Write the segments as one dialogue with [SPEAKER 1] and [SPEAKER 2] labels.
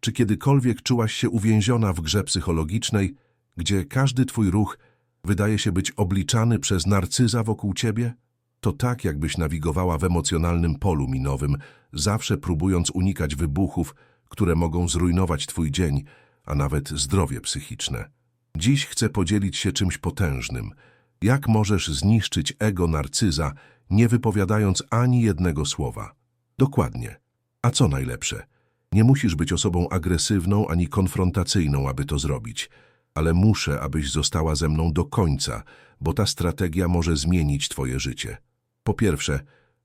[SPEAKER 1] Czy kiedykolwiek czułaś się uwięziona w grze psychologicznej, gdzie każdy twój ruch wydaje się być obliczany przez narcyza wokół ciebie? To tak, jakbyś nawigowała w emocjonalnym polu minowym, zawsze próbując unikać wybuchów, które mogą zrujnować twój dzień, a nawet zdrowie psychiczne. Dziś chcę podzielić się czymś potężnym. Jak możesz zniszczyć ego narcyza, nie wypowiadając ani jednego słowa? Dokładnie. A co najlepsze? Nie musisz być osobą agresywną ani konfrontacyjną, aby to zrobić. Ale muszę, abyś została ze mną do końca, bo ta strategia może zmienić twoje życie. Po pierwsze,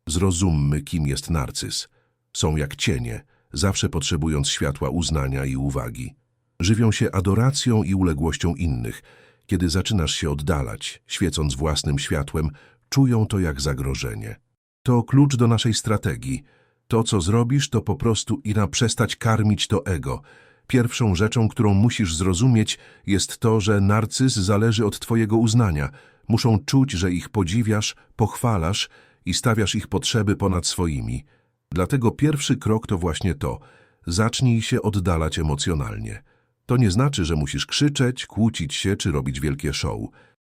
[SPEAKER 1] zrozummy, kim jest narcyz. Są jak cienie, zawsze potrzebując światła uznania i uwagi. Żywią się adoracją i uległością innych. Kiedy zaczynasz się oddalać, świecąc własnym światłem, czują to jak zagrożenie. To klucz do naszej strategii. To, co zrobisz, to po prostu ira przestać karmić to ego. Pierwszą rzeczą, którą musisz zrozumieć, jest to, że narcyz zależy od twojego uznania. Muszą czuć, że ich podziwiasz, pochwalasz i stawiasz ich potrzeby ponad swoimi. Dlatego pierwszy krok to właśnie to. Zacznij się oddalać emocjonalnie. To nie znaczy, że musisz krzyczeć, kłócić się czy robić wielkie show.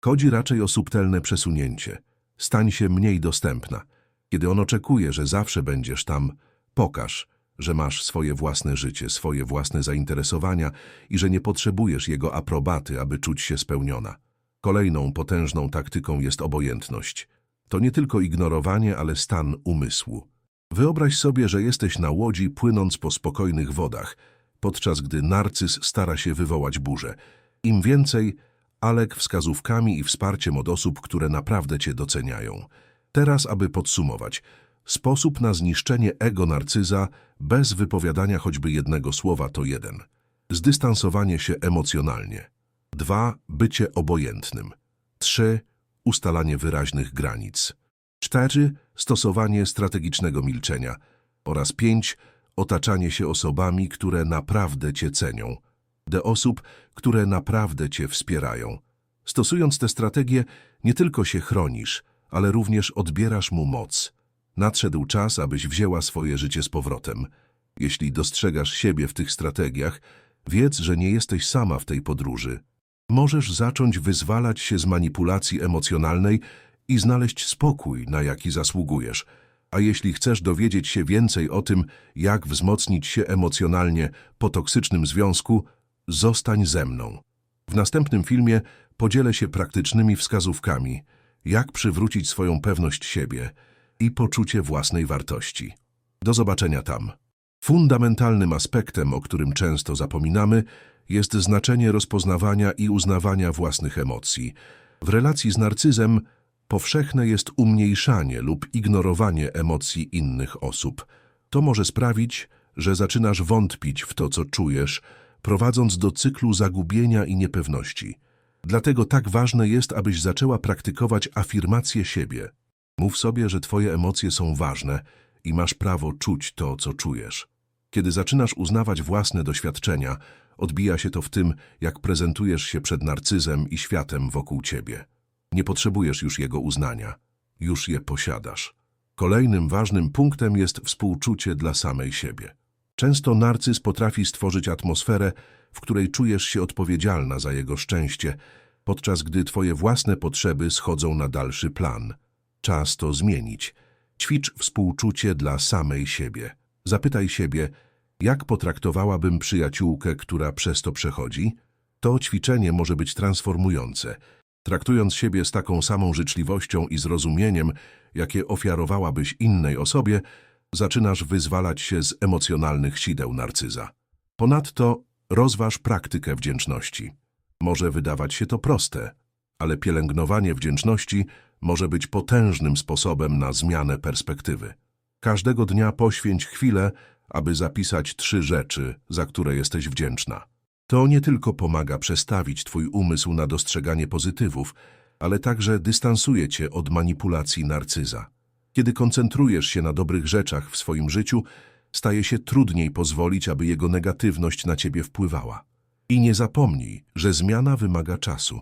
[SPEAKER 1] Chodzi raczej o subtelne przesunięcie. Stań się mniej dostępna. Kiedy on oczekuje, że zawsze będziesz tam, pokaż, że masz swoje własne życie, swoje własne zainteresowania i że nie potrzebujesz jego aprobaty, aby czuć się spełniona. Kolejną potężną taktyką jest obojętność. To nie tylko ignorowanie, ale stan umysłu. Wyobraź sobie, że jesteś na łodzi płynąc po spokojnych wodach, podczas gdy narcyz stara się wywołać burzę. Im więcej, Alek wskazówkami i wsparciem od osób, które naprawdę cię doceniają. Teraz, aby podsumować, sposób na zniszczenie ego narcyza bez wypowiadania choćby jednego słowa to jeden. Zdystansowanie się emocjonalnie. Dwa, bycie obojętnym. Trzy, ustalanie wyraźnych granic. Cztery, stosowanie strategicznego milczenia. Oraz pięć, otaczanie się osobami, które naprawdę cię cenią. De osób, które naprawdę cię wspierają. Stosując tę strategię, nie tylko się chronisz, ale również odbierasz mu moc. Nadszedł czas, abyś wzięła swoje życie z powrotem. Jeśli dostrzegasz siebie w tych strategiach, wiedz, że nie jesteś sama w tej podróży. Możesz zacząć wyzwalać się z manipulacji emocjonalnej i znaleźć spokój, na jaki zasługujesz. A jeśli chcesz dowiedzieć się więcej o tym, jak wzmocnić się emocjonalnie po toksycznym związku, zostań ze mną. W następnym filmie podzielę się praktycznymi wskazówkami, jak przywrócić swoją pewność siebie i poczucie własnej wartości. Do zobaczenia tam. Fundamentalnym aspektem, o którym często zapominamy, jest znaczenie rozpoznawania i uznawania własnych emocji. W relacji z narcyzem powszechne jest umniejszanie lub ignorowanie emocji innych osób. To może sprawić, że zaczynasz wątpić w to, co czujesz, prowadząc do cyklu zagubienia i niepewności. Dlatego tak ważne jest, abyś zaczęła praktykować afirmację siebie. Mów sobie, że twoje emocje są ważne i masz prawo czuć to, co czujesz. Kiedy zaczynasz uznawać własne doświadczenia, odbija się to w tym, jak prezentujesz się przed narcyzem i światem wokół ciebie. Nie potrzebujesz już jego uznania. Już je posiadasz. Kolejnym ważnym punktem jest współczucie dla samej siebie. Często narcyz potrafi stworzyć atmosferę, w której czujesz się odpowiedzialna za jego szczęście, podczas gdy twoje własne potrzeby schodzą na dalszy plan. Czas to zmienić. Ćwicz współczucie dla samej siebie. Zapytaj siebie, jak potraktowałabym przyjaciółkę, która przez to przechodzi? To ćwiczenie może być transformujące. Traktując siebie z taką samą życzliwością i zrozumieniem, jakie ofiarowałabyś innej osobie, zaczynasz wyzwalać się z emocjonalnych sideł narcyza. Ponadto rozważ praktykę wdzięczności. Może wydawać się to proste, ale pielęgnowanie wdzięczności może być potężnym sposobem na zmianę perspektywy. Każdego dnia poświęć chwilę, aby zapisać trzy rzeczy, za które jesteś wdzięczna. To nie tylko pomaga przestawić twój umysł na dostrzeganie pozytywów, ale także dystansuje cię od manipulacji narcyza. Kiedy koncentrujesz się na dobrych rzeczach w swoim życiu, staje się trudniej pozwolić, aby jego negatywność na ciebie wpływała. I nie zapomnij, że zmiana wymaga czasu.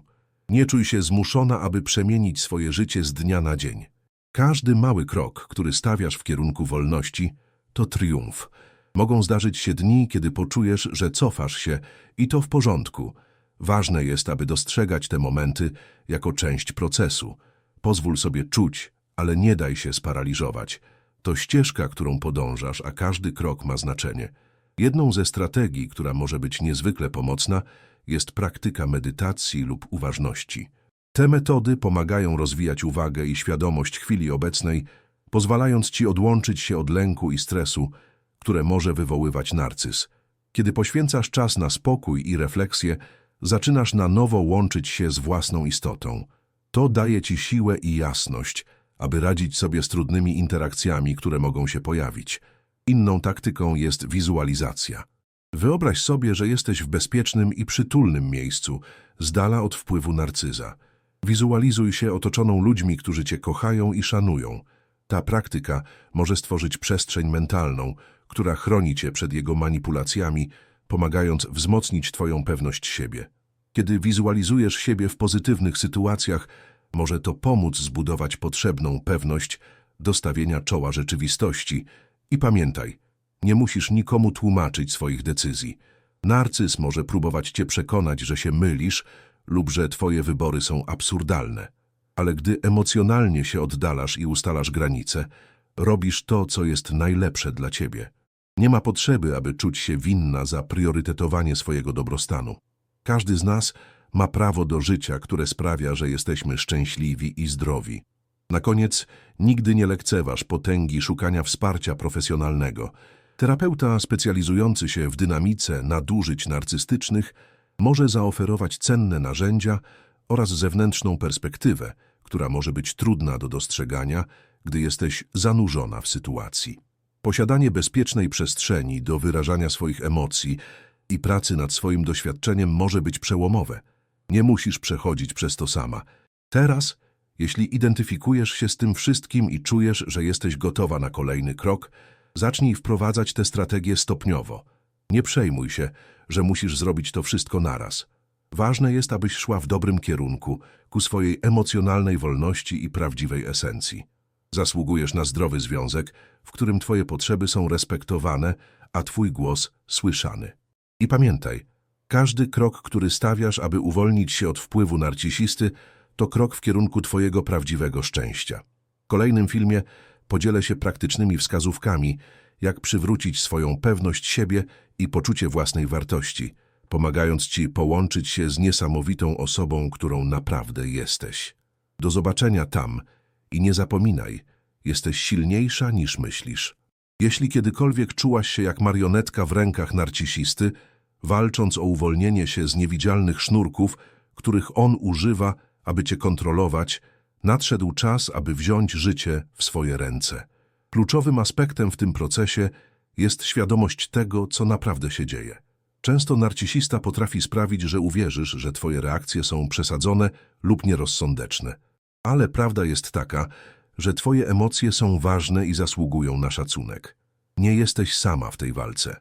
[SPEAKER 1] Nie czuj się zmuszona, aby przemienić swoje życie z dnia na dzień. Każdy mały krok, który stawiasz w kierunku wolności, to triumf. Mogą zdarzyć się dni, kiedy poczujesz, że cofasz się i to w porządku. Ważne jest, aby dostrzegać te momenty jako część procesu. Pozwól sobie czuć, ale nie daj się sparaliżować. To ścieżka, którą podążasz, a każdy krok ma znaczenie. Jedną ze strategii, która może być niezwykle pomocna, jest praktyka medytacji lub uważności. Te metody pomagają rozwijać uwagę i świadomość chwili obecnej, pozwalając ci odłączyć się od lęku i stresu, które może wywoływać narcyz. Kiedy poświęcasz czas na spokój i refleksję, zaczynasz na nowo łączyć się z własną istotą. To daje ci siłę i jasność, aby radzić sobie z trudnymi interakcjami, które mogą się pojawić. Inną taktyką jest wizualizacja. Wyobraź sobie, że jesteś w bezpiecznym i przytulnym miejscu, z dala od wpływu narcyza. Wizualizuj się otoczoną ludźmi, którzy cię kochają i szanują. Ta praktyka może stworzyć przestrzeń mentalną, która chroni cię przed jego manipulacjami, pomagając wzmocnić twoją pewność siebie. Kiedy wizualizujesz siebie w pozytywnych sytuacjach, może to pomóc zbudować potrzebną pewność do stawienia czoła rzeczywistości. I pamiętaj, nie musisz nikomu tłumaczyć swoich decyzji. Narcyz może próbować cię przekonać, że się mylisz lub że twoje wybory są absurdalne. Ale gdy emocjonalnie się oddalasz i ustalasz granice, robisz to, co jest najlepsze dla ciebie. Nie ma potrzeby, aby czuć się winna za priorytetowanie swojego dobrostanu. Każdy z nas ma prawo do życia, które sprawia, że jesteśmy szczęśliwi i zdrowi. Na koniec, nigdy nie lekceważ potęgi szukania wsparcia profesjonalnego. Terapeuta specjalizujący się w dynamice nadużyć narcystycznych może zaoferować cenne narzędzia oraz zewnętrzną perspektywę, która może być trudna do dostrzegania, gdy jesteś zanurzona w sytuacji. Posiadanie bezpiecznej przestrzeni do wyrażania swoich emocji i pracy nad swoim doświadczeniem może być przełomowe. Nie musisz przechodzić przez to sama. Teraz, jeśli identyfikujesz się z tym wszystkim i czujesz, że jesteś gotowa na kolejny krok, zacznij wprowadzać te strategie stopniowo. Nie przejmuj się, że musisz zrobić to wszystko naraz. Ważne jest, abyś szła w dobrym kierunku, ku swojej emocjonalnej wolności i prawdziwej esencji. Zasługujesz na zdrowy związek, w którym twoje potrzeby są respektowane, a twój głos słyszany. I pamiętaj, każdy krok, który stawiasz, aby uwolnić się od wpływu narcisisty, to krok w kierunku twojego prawdziwego szczęścia. W kolejnym filmie podzielę się praktycznymi wskazówkami, jak przywrócić swoją pewność siebie i poczucie własnej wartości, pomagając ci połączyć się z niesamowitą osobą, którą naprawdę jesteś. Do zobaczenia tam i nie zapominaj, jesteś silniejsza niż myślisz. Jeśli kiedykolwiek czułaś się jak marionetka w rękach narcisisty, walcząc o uwolnienie się z niewidzialnych sznurków, których on używa, aby cię kontrolować, nadszedł czas, aby wziąć życie w swoje ręce. Kluczowym aspektem w tym procesie jest świadomość tego, co naprawdę się dzieje. Często narcisista potrafi sprawić, że uwierzysz, że twoje reakcje są przesadzone lub nierozsądeczne. Ale prawda jest taka, że twoje emocje są ważne i zasługują na szacunek. Nie jesteś sama w tej walce.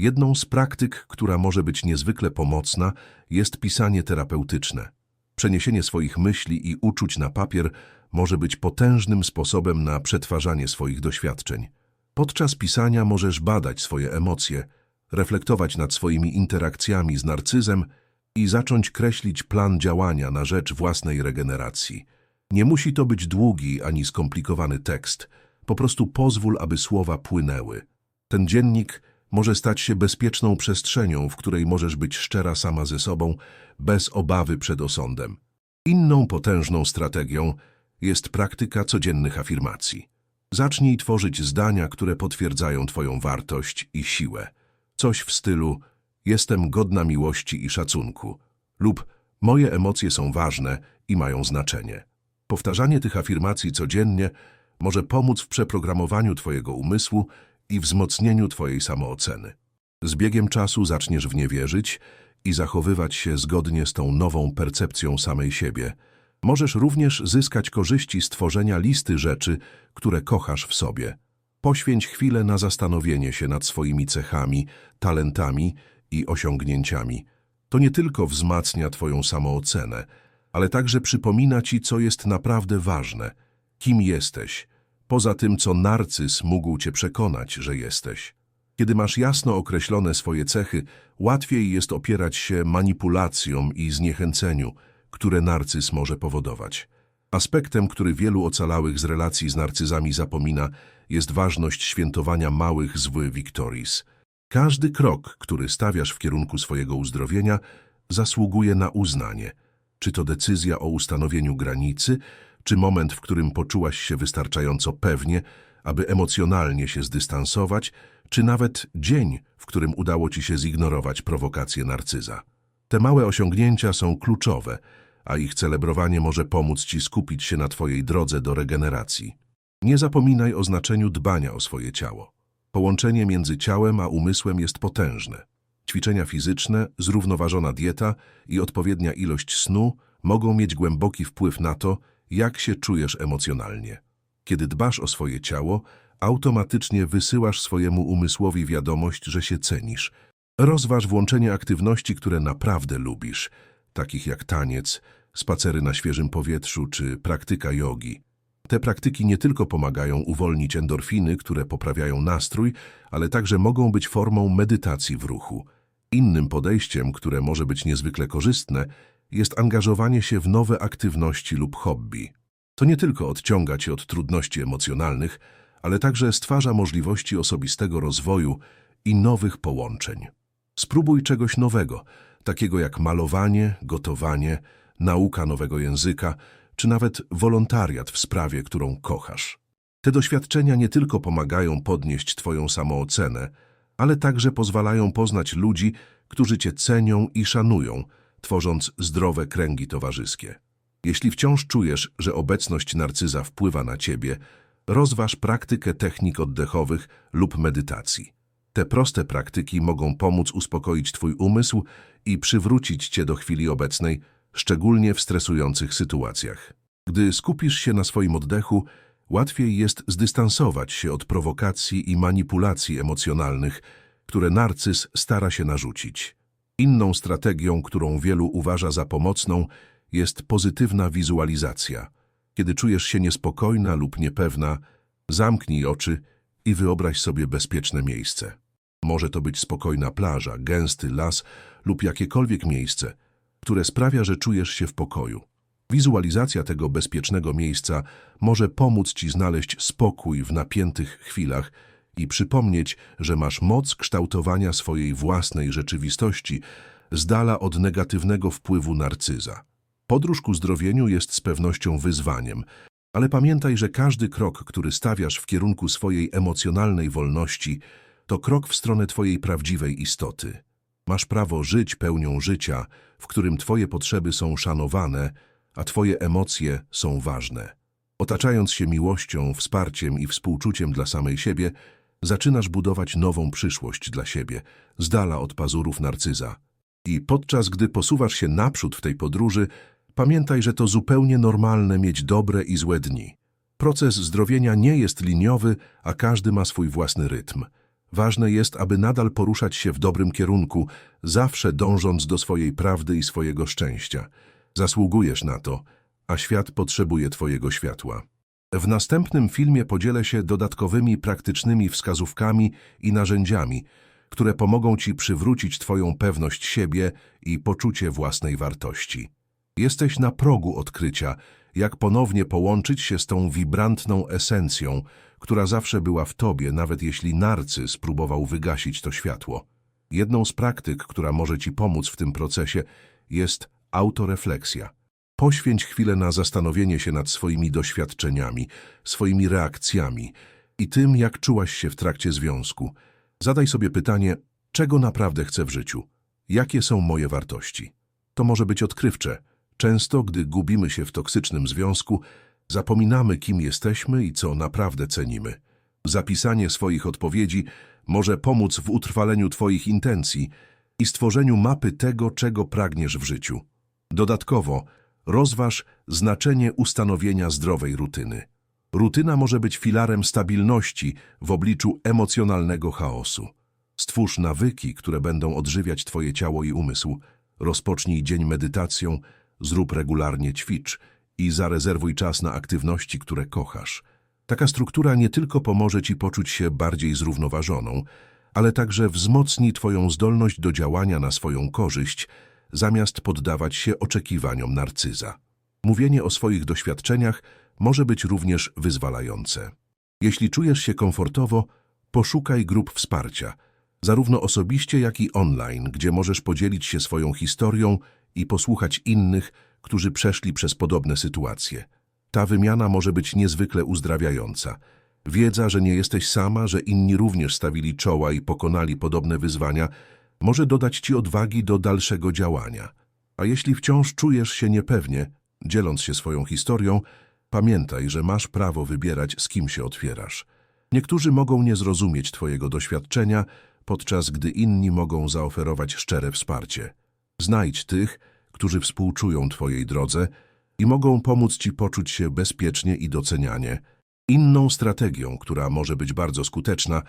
[SPEAKER 1] Jedną z praktyk, która może być niezwykle pomocna, jest pisanie terapeutyczne. Przeniesienie swoich myśli i uczuć na papier może być potężnym sposobem na przetwarzanie swoich doświadczeń. Podczas pisania możesz badać swoje emocje, reflektować nad swoimi interakcjami z narcyzem i zacząć kreślić plan działania na rzecz własnej regeneracji. Nie musi to być długi ani skomplikowany tekst, po prostu pozwól, aby słowa płynęły. Ten dziennik może stać się bezpieczną przestrzenią, w której możesz być szczera sama ze sobą, bez obawy przed osądem. Inną potężną strategią jest praktyka codziennych afirmacji. Zacznij tworzyć zdania, które potwierdzają Twoją wartość i siłę. Coś w stylu jestem godna miłości i szacunku lub moje emocje są ważne i mają znaczenie. Powtarzanie tych afirmacji codziennie może pomóc w przeprogramowaniu Twojego umysłu i wzmocnieniu Twojej samooceny. Z biegiem czasu zaczniesz w nie wierzyć i zachowywać się zgodnie z tą nową percepcją samej siebie. Możesz również zyskać korzyści z tworzenia listy rzeczy, które kochasz w sobie. Poświęć chwilę na zastanowienie się nad swoimi cechami, talentami i osiągnięciami. To nie tylko wzmacnia Twoją samoocenę, ale także przypomina Ci, co jest naprawdę ważne, kim jesteś, poza tym, co narcyz mógł Cię przekonać, że jesteś. Kiedy masz jasno określone swoje cechy, łatwiej jest opierać się manipulacjom i zniechęceniu, które narcyz może powodować. Aspektem, który wielu ocalałych z relacji z narcyzami zapomina, jest ważność świętowania małych zły victories. Każdy krok, który stawiasz w kierunku swojego uzdrowienia, zasługuje na uznanie. Czy to decyzja o ustanowieniu granicy, czy moment, w którym poczułaś się wystarczająco pewnie, aby emocjonalnie się zdystansować, czy nawet dzień, w którym udało ci się zignorować prowokację narcyza. Te małe osiągnięcia są kluczowe, a ich celebrowanie może pomóc ci skupić się na twojej drodze do regeneracji. Nie zapominaj o znaczeniu dbania o swoje ciało. Połączenie między ciałem a umysłem jest potężne. Ćwiczenia fizyczne, zrównoważona dieta i odpowiednia ilość snu mogą mieć głęboki wpływ na to, jak się czujesz emocjonalnie. Kiedy dbasz o swoje ciało, automatycznie wysyłasz swojemu umysłowi wiadomość, że się cenisz. Rozważ włączenie aktywności, które naprawdę lubisz, takich jak taniec, spacery na świeżym powietrzu czy praktyka jogi. Te praktyki nie tylko pomagają uwolnić endorfiny, które poprawiają nastrój, ale także mogą być formą medytacji w ruchu. Innym podejściem, które może być niezwykle korzystne, jest angażowanie się w nowe aktywności lub hobby. To nie tylko odciąga cię od trudności emocjonalnych, ale także stwarza możliwości osobistego rozwoju i nowych połączeń. Spróbuj czegoś nowego, takiego jak malowanie, gotowanie, nauka nowego języka, czy nawet wolontariat w sprawie, którą kochasz. Te doświadczenia nie tylko pomagają podnieść Twoją samoocenę, ale także pozwalają poznać ludzi, którzy Cię cenią i szanują, tworząc zdrowe kręgi towarzyskie. Jeśli wciąż czujesz, że obecność narcyza wpływa na Ciebie, rozważ praktykę technik oddechowych lub medytacji. Te proste praktyki mogą pomóc uspokoić Twój umysł i przywrócić Cię do chwili obecnej, szczególnie w stresujących sytuacjach. Gdy skupisz się na swoim oddechu, łatwiej jest zdystansować się od prowokacji i manipulacji emocjonalnych, które narcyz stara się narzucić. Inną strategią, którą wielu uważa za pomocną, jest pozytywna wizualizacja. Kiedy czujesz się niespokojna lub niepewna, zamknij oczy i wyobraź sobie bezpieczne miejsce. Może to być spokojna plaża, gęsty las lub jakiekolwiek miejsce, które sprawia, że czujesz się w pokoju. Wizualizacja tego bezpiecznego miejsca może pomóc Ci znaleźć spokój w napiętych chwilach i przypomnieć, że masz moc kształtowania swojej własnej rzeczywistości z dala od negatywnego wpływu narcyza. Podróż ku zdrowieniu jest z pewnością wyzwaniem, ale pamiętaj, że każdy krok, który stawiasz w kierunku swojej emocjonalnej wolności, to krok w stronę Twojej prawdziwej istoty. Masz prawo żyć pełnią życia, w którym Twoje potrzeby są szanowane, a Twoje emocje są ważne. Otaczając się miłością, wsparciem i współczuciem dla samej siebie, zaczynasz budować nową przyszłość dla siebie, z dala od pazurów narcyza. I podczas gdy posuwasz się naprzód w tej podróży, pamiętaj, że to zupełnie normalne mieć dobre i złe dni. Proces zdrowienia nie jest liniowy, a każdy ma swój własny rytm. Ważne jest, aby nadal poruszać się w dobrym kierunku, zawsze dążąc do swojej prawdy i swojego szczęścia. Zasługujesz na to, a świat potrzebuje Twojego światła. W następnym filmie podzielę się dodatkowymi praktycznymi wskazówkami i narzędziami, które pomogą Ci przywrócić Twoją pewność siebie i poczucie własnej wartości. Jesteś na progu odkrycia, jak ponownie połączyć się z tą wibrantną esencją, która zawsze była w Tobie, nawet jeśli narcyz próbował wygasić to światło. Jedną z praktyk, która może Ci pomóc w tym procesie, jest autorefleksja. Poświęć chwilę na zastanowienie się nad swoimi doświadczeniami, swoimi reakcjami i tym, jak czułaś się w trakcie związku. Zadaj sobie pytanie, czego naprawdę chcę w życiu? Jakie są moje wartości? To może być odkrywcze. Często, gdy gubimy się w toksycznym związku, zapominamy, kim jesteśmy i co naprawdę cenimy. Zapisanie swoich odpowiedzi może pomóc w utrwaleniu Twoich intencji i stworzeniu mapy tego, czego pragniesz w życiu. Dodatkowo, rozważ znaczenie ustanowienia zdrowej rutyny. Rutyna może być filarem stabilności w obliczu emocjonalnego chaosu. Stwórz nawyki, które będą odżywiać Twoje ciało i umysł. Rozpocznij dzień medytacją, zrób regularnie ćwicz i zarezerwuj czas na aktywności, które kochasz. Taka struktura nie tylko pomoże Ci poczuć się bardziej zrównoważoną, ale także wzmocni Twoją zdolność do działania na swoją korzyść, zamiast poddawać się oczekiwaniom narcyza. Mówienie o swoich doświadczeniach może być również wyzwalające. Jeśli czujesz się komfortowo, poszukaj grup wsparcia, zarówno osobiście, jak i online, gdzie możesz podzielić się swoją historią i posłuchać innych, którzy przeszli przez podobne sytuacje. Ta wymiana może być niezwykle uzdrawiająca. Wiedza, że nie jesteś sama, że inni również stawili czoła i pokonali podobne wyzwania, może dodać ci odwagi do dalszego działania. A jeśli wciąż czujesz się niepewnie, dzieląc się swoją historią, pamiętaj, że masz prawo wybierać, z kim się otwierasz. Niektórzy mogą nie zrozumieć Twojego doświadczenia, podczas gdy inni mogą zaoferować szczere wsparcie. Znajdź tych, którzy współczują Twojej drodze i mogą pomóc Ci poczuć się bezpiecznie i docenianie. Inną strategią, która może być bardzo skuteczna,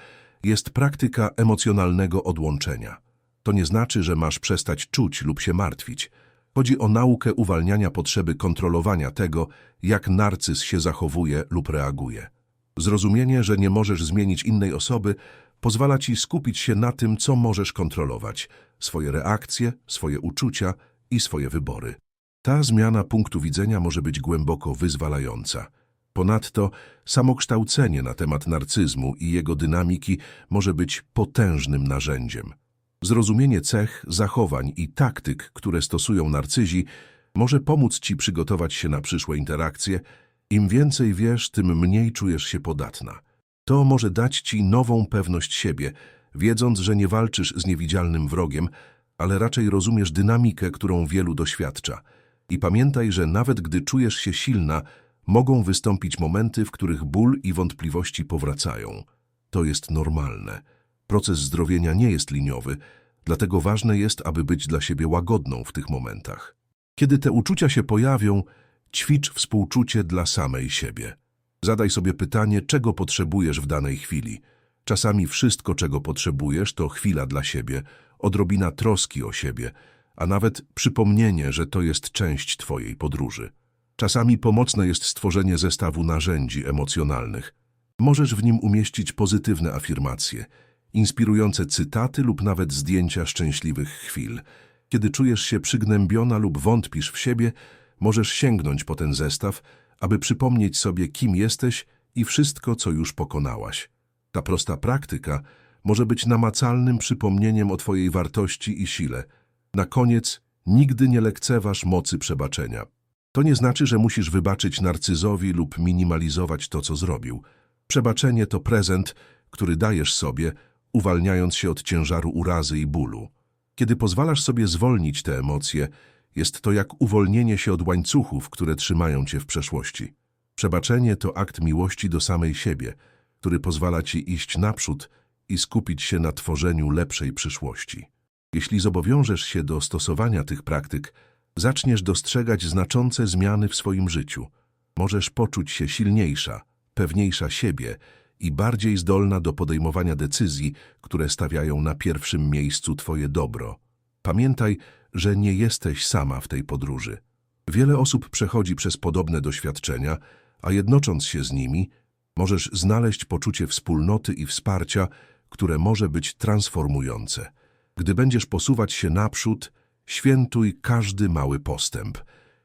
[SPEAKER 1] jest praktyka emocjonalnego odłączenia. To nie znaczy, że masz przestać czuć lub się martwić. Chodzi o naukę uwalniania potrzeby kontrolowania tego, jak narcyz się zachowuje lub reaguje. Zrozumienie, że nie możesz zmienić innej osoby, pozwala ci skupić się na tym, co możesz kontrolować swoje reakcje, swoje uczucia i swoje wybory. Ta zmiana punktu widzenia może być głęboko wyzwalająca. Ponadto samokształcenie na temat narcyzmu i jego dynamiki może być potężnym narzędziem. Zrozumienie cech, zachowań i taktyk, które stosują narcyzi, może pomóc ci przygotować się na przyszłe interakcje. Im więcej wiesz, tym mniej czujesz się podatna. To może dać ci nową pewność siebie, wiedząc, że nie walczysz z niewidzialnym wrogiem, ale raczej rozumiesz dynamikę, którą wielu doświadcza. I pamiętaj, że nawet gdy czujesz się silna, mogą wystąpić momenty, w których ból i wątpliwości powracają. To jest normalne. Proces zdrowienia nie jest liniowy, dlatego ważne jest, aby być dla siebie łagodną w tych momentach. Kiedy te uczucia się pojawią, ćwicz współczucie dla samej siebie. Zadaj sobie pytanie, czego potrzebujesz w danej chwili. Czasami wszystko, czego potrzebujesz, to chwila dla siebie, odrobina troski o siebie, a nawet przypomnienie, że to jest część Twojej podróży. Czasami pomocne jest stworzenie zestawu narzędzi emocjonalnych. Możesz w nim umieścić pozytywne afirmacje, inspirujące cytaty lub nawet zdjęcia szczęśliwych chwil. Kiedy czujesz się przygnębiona lub wątpisz w siebie, możesz sięgnąć po ten zestaw, aby przypomnieć sobie, kim jesteś i wszystko, co już pokonałaś. Ta prosta praktyka może być namacalnym przypomnieniem o Twojej wartości i sile. Na koniec, nigdy nie lekceważ mocy przebaczenia. To nie znaczy, że musisz wybaczyć narcyzowi lub minimalizować to, co zrobił. Przebaczenie to prezent, który dajesz sobie, uwalniając się od ciężaru urazy i bólu. Kiedy pozwalasz sobie zwolnić te emocje, jest to jak uwolnienie się od łańcuchów, które trzymają cię w przeszłości. Przebaczenie to akt miłości do samej siebie, który pozwala ci iść naprzód i skupić się na tworzeniu lepszej przyszłości. Jeśli zobowiążesz się do stosowania tych praktyk, zaczniesz dostrzegać znaczące zmiany w swoim życiu. Możesz poczuć się silniejsza, pewniejsza siebie i bardziej zdolna do podejmowania decyzji, które stawiają na pierwszym miejscu Twoje dobro. Pamiętaj, że nie jesteś sama w tej podróży. Wiele osób przechodzi przez podobne doświadczenia, a jednocząc się z nimi, możesz znaleźć poczucie wspólnoty i wsparcia, które może być transformujące. Gdy będziesz posuwać się naprzód, świętuj każdy mały postęp.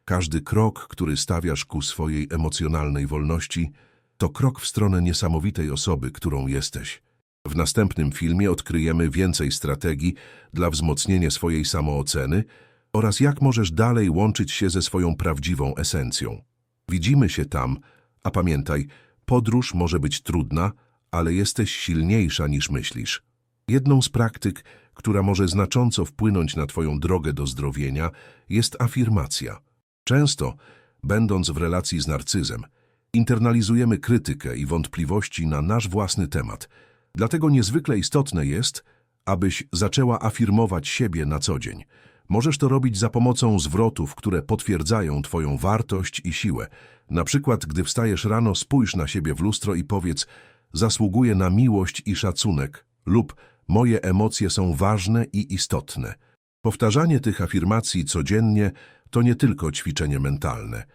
[SPEAKER 1] Każdy krok, który stawiasz ku swojej emocjonalnej wolności, to krok w stronę niesamowitej osoby, którą jesteś. W następnym filmie odkryjemy więcej strategii dla wzmocnienia swojej samooceny oraz jak możesz dalej łączyć się ze swoją prawdziwą esencją. Widzimy się tam, a pamiętaj, podróż może być trudna, ale jesteś silniejsza niż myślisz. Jedną z praktyk, która może znacząco wpłynąć na Twoją drogę do zdrowienia, jest afirmacja. Często, będąc w relacji z narcyzem, internalizujemy krytykę i wątpliwości na nasz własny temat. Dlatego niezwykle istotne jest, abyś zaczęła afirmować siebie na co dzień. Możesz to robić za pomocą zwrotów, które potwierdzają Twoją wartość i siłę. Na przykład, gdy wstajesz rano, spójrz na siebie w lustro i powiedz zasługuję na miłość i szacunek lub moje emocje są ważne i istotne. Powtarzanie tych afirmacji codziennie to nie tylko ćwiczenie mentalne.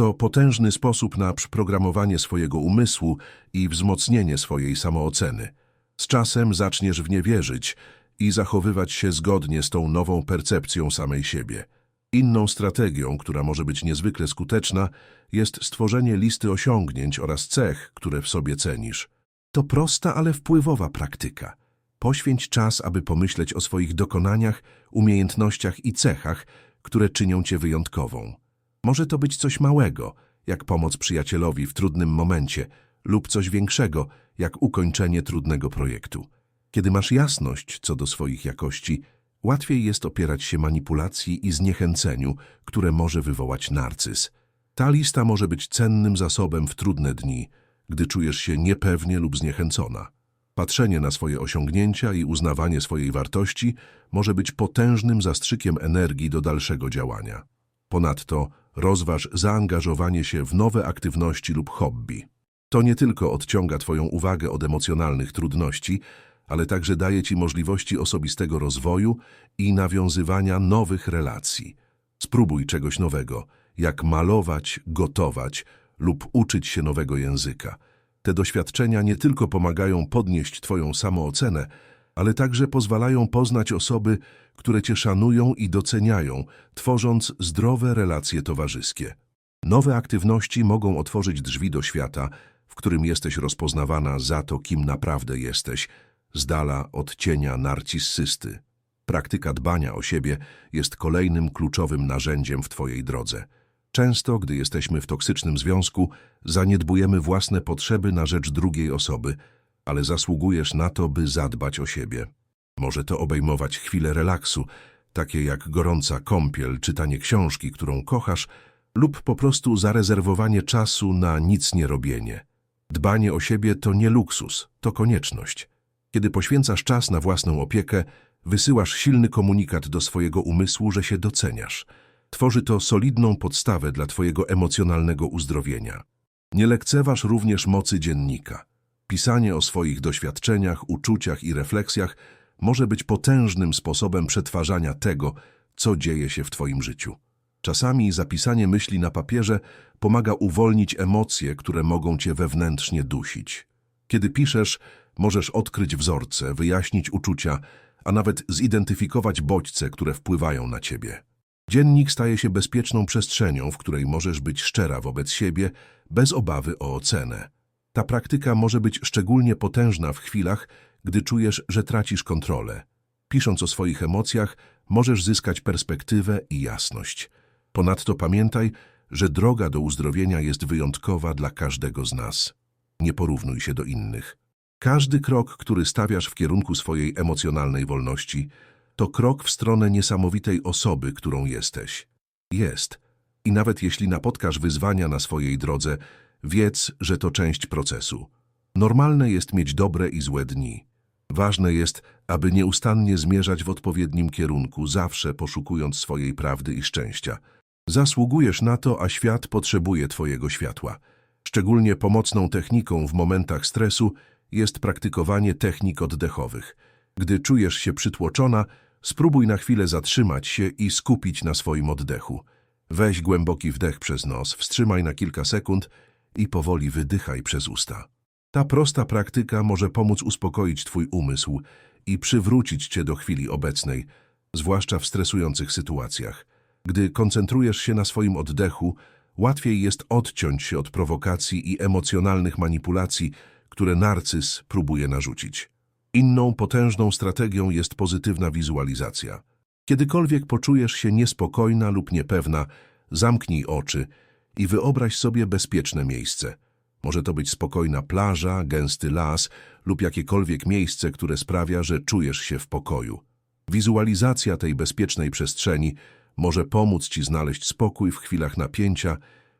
[SPEAKER 1] To potężny sposób na przyprogramowanie swojego umysłu i wzmocnienie swojej samooceny. Z czasem zaczniesz w nie wierzyć i zachowywać się zgodnie z tą nową percepcją samej siebie. Inną strategią, która może być niezwykle skuteczna, jest stworzenie listy osiągnięć oraz cech, które w sobie cenisz. To prosta, ale wpływowa praktyka. Poświęć czas, aby pomyśleć o swoich dokonaniach, umiejętnościach i cechach, które czynią cię wyjątkową. Może to być coś małego, jak pomoc przyjacielowi w trudnym momencie, lub coś większego, jak ukończenie trudnego projektu. Kiedy masz jasność co do swoich jakości, łatwiej jest opierać się manipulacji i zniechęceniu, które może wywołać narcyz. Ta lista może być cennym zasobem w trudne dni, gdy czujesz się niepewnie lub zniechęcona. Patrzenie na swoje osiągnięcia i uznawanie swojej wartości może być potężnym zastrzykiem energii do dalszego działania. Ponadto rozważ zaangażowanie się w nowe aktywności lub hobby. To nie tylko odciąga Twoją uwagę od emocjonalnych trudności, ale także daje Ci możliwości osobistego rozwoju i nawiązywania nowych relacji. Spróbuj czegoś nowego, jak malować, gotować lub uczyć się nowego języka. Te doświadczenia nie tylko pomagają podnieść Twoją samoocenę, ale także pozwalają poznać osoby, które Cię szanują i doceniają, tworząc zdrowe relacje towarzyskie. Nowe aktywności mogą otworzyć drzwi do świata, w którym jesteś rozpoznawana za to, kim naprawdę jesteś, z dala od cienia narcissysty. Praktyka dbania o siebie jest kolejnym kluczowym narzędziem w Twojej drodze. Często, gdy jesteśmy w toksycznym związku, zaniedbujemy własne potrzeby na rzecz drugiej osoby, ale zasługujesz na to, by zadbać o siebie. Może to obejmować chwile relaksu, takie jak gorąca kąpiel, czytanie książki, którą kochasz, lub po prostu zarezerwowanie czasu na nic nie robienie. Dbanie o siebie to nie luksus, to konieczność. Kiedy poświęcasz czas na własną opiekę, wysyłasz silny komunikat do swojego umysłu, że się doceniasz. Tworzy to solidną podstawę dla Twojego emocjonalnego uzdrowienia. Nie lekceważ również mocy dziennika. Pisanie o swoich doświadczeniach, uczuciach i refleksjach może być potężnym sposobem przetwarzania tego, co dzieje się w Twoim życiu. Czasami zapisanie myśli na papierze pomaga uwolnić emocje, które mogą Cię wewnętrznie dusić. Kiedy piszesz, możesz odkryć wzorce, wyjaśnić uczucia, a nawet zidentyfikować bodźce, które wpływają na Ciebie. Dziennik staje się bezpieczną przestrzenią, w której możesz być szczera wobec siebie, bez obawy o ocenę. Ta praktyka może być szczególnie potężna w chwilach, gdy czujesz, że tracisz kontrolę. Pisząc o swoich emocjach, możesz zyskać perspektywę i jasność. Ponadto pamiętaj, że droga do uzdrowienia jest wyjątkowa dla każdego z nas. Nie porównuj się do innych. Każdy krok, który stawiasz w kierunku swojej emocjonalnej wolności, to krok w stronę niesamowitej osoby, którą jesteś. Jest. I nawet jeśli napotkasz wyzwania na swojej drodze, wiedz, że to część procesu. Normalne jest mieć dobre i złe dni. Ważne jest, aby nieustannie zmierzać w odpowiednim kierunku, zawsze poszukując swojej prawdy i szczęścia. Zasługujesz na to, a świat potrzebuje Twojego światła. Szczególnie pomocną techniką w momentach stresu jest praktykowanie technik oddechowych. Gdy czujesz się przytłoczona, spróbuj na chwilę zatrzymać się i skupić na swoim oddechu. Weź głęboki wdech przez nos, wstrzymaj na kilka sekund i powoli wydychaj przez usta. Ta prosta praktyka może pomóc uspokoić Twój umysł i przywrócić Cię do chwili obecnej, zwłaszcza w stresujących sytuacjach. Gdy koncentrujesz się na swoim oddechu, łatwiej jest odciąć się od prowokacji i emocjonalnych manipulacji, które narcyz próbuje narzucić. Inną potężną strategią jest pozytywna wizualizacja. Kiedykolwiek poczujesz się niespokojna lub niepewna, zamknij oczy i wyobraź sobie bezpieczne miejsce. Może to być spokojna plaża, gęsty las lub jakiekolwiek miejsce, które sprawia, że czujesz się w pokoju. Wizualizacja tej bezpiecznej przestrzeni może pomóc Ci znaleźć spokój w chwilach napięcia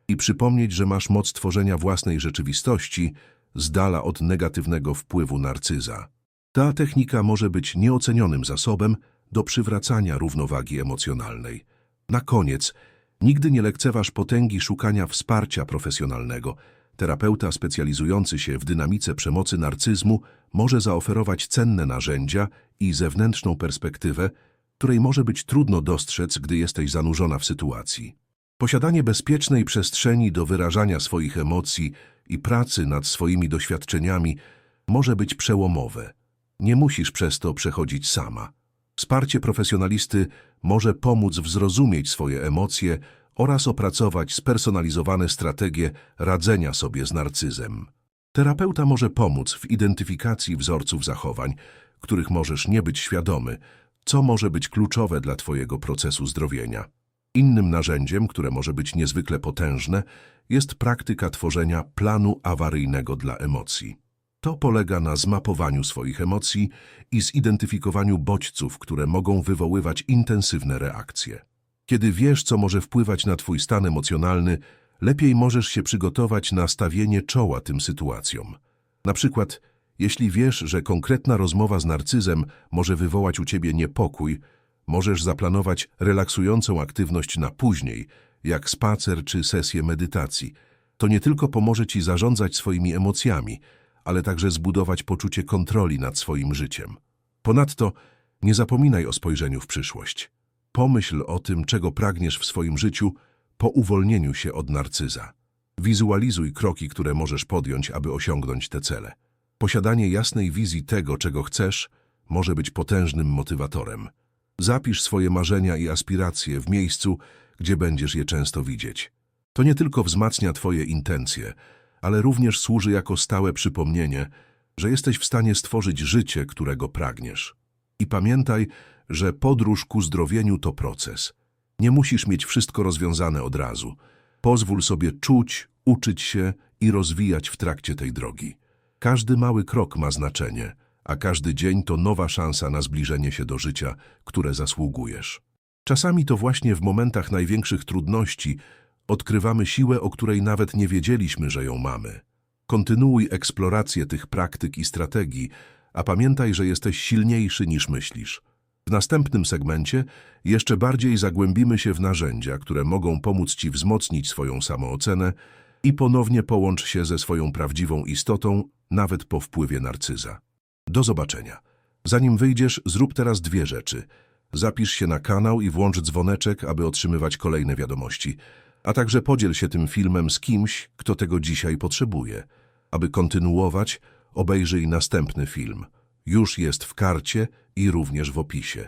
[SPEAKER 1] i przypomnieć, że masz moc tworzenia własnej rzeczywistości z dala od negatywnego wpływu narcyza. Ta technika może być nieocenionym zasobem do przywracania równowagi emocjonalnej. Na koniec, nigdy nie lekceważ potęgi szukania wsparcia profesjonalnego. Terapeuta specjalizujący się w dynamice przemocy narcyzmu może zaoferować cenne narzędzia i zewnętrzną perspektywę, której może być trudno dostrzec, gdy jesteś zanurzona w sytuacji. Posiadanie bezpiecznej przestrzeni do wyrażania swoich emocji i pracy nad swoimi doświadczeniami może być przełomowe. Nie musisz przez to przechodzić sama. Wsparcie profesjonalisty może pomóc w zrozumieć swoje emocje oraz opracować spersonalizowane strategie radzenia sobie z narcyzem. Terapeuta może pomóc w identyfikacji wzorców zachowań, których możesz nie być świadomy, co może być kluczowe dla Twojego procesu zdrowienia. Innym narzędziem, które może być niezwykle potężne, jest praktyka tworzenia planu awaryjnego dla emocji. To polega na zmapowaniu swoich emocji i zidentyfikowaniu bodźców, które mogą wywoływać intensywne reakcje. Kiedy wiesz, co może wpływać na Twój stan emocjonalny, lepiej możesz się przygotować na stawienie czoła tym sytuacjom. Na przykład, jeśli wiesz, że konkretna rozmowa z narcyzem może wywołać u Ciebie niepokój, możesz zaplanować relaksującą aktywność na później, jak spacer czy sesję medytacji. To nie tylko pomoże Ci zarządzać swoimi emocjami, ale także zbudować poczucie kontroli nad swoim życiem. Ponadto nie zapominaj o spojrzeniu w przyszłość. Pomyśl o tym, czego pragniesz w swoim życiu po uwolnieniu się od narcyza. Wizualizuj kroki, które możesz podjąć, aby osiągnąć te cele. Posiadanie jasnej wizji tego, czego chcesz, może być potężnym motywatorem. Zapisz swoje marzenia i aspiracje w miejscu, gdzie będziesz je często widzieć. To nie tylko wzmacnia Twoje intencje, ale również służy jako stałe przypomnienie, że jesteś w stanie stworzyć życie, którego pragniesz. I pamiętaj, że podróż ku zdrowieniu to proces. Nie musisz mieć wszystko rozwiązane od razu. Pozwól sobie czuć, uczyć się i rozwijać w trakcie tej drogi. Każdy mały krok ma znaczenie, a każdy dzień to nowa szansa na zbliżenie się do życia, które zasługujesz. Czasami to właśnie w momentach największych trudności odkrywamy siłę, o której nawet nie wiedzieliśmy, że ją mamy. Kontynuuj eksplorację tych praktyk i strategii, a pamiętaj, że jesteś silniejszy niż myślisz. W następnym segmencie jeszcze bardziej zagłębimy się w narzędzia, które mogą pomóc Ci wzmocnić swoją samoocenę i ponownie połącz się ze swoją prawdziwą istotą, nawet po wpływie narcyza. Do zobaczenia. Zanim wyjdziesz, zrób teraz dwie rzeczy. Zapisz się na kanał i włącz dzwoneczek, aby otrzymywać kolejne wiadomości, a także podziel się tym filmem z kimś, kto tego dzisiaj potrzebuje. Aby kontynuować, obejrzyj następny film. Już jest w karcie i również w opisie.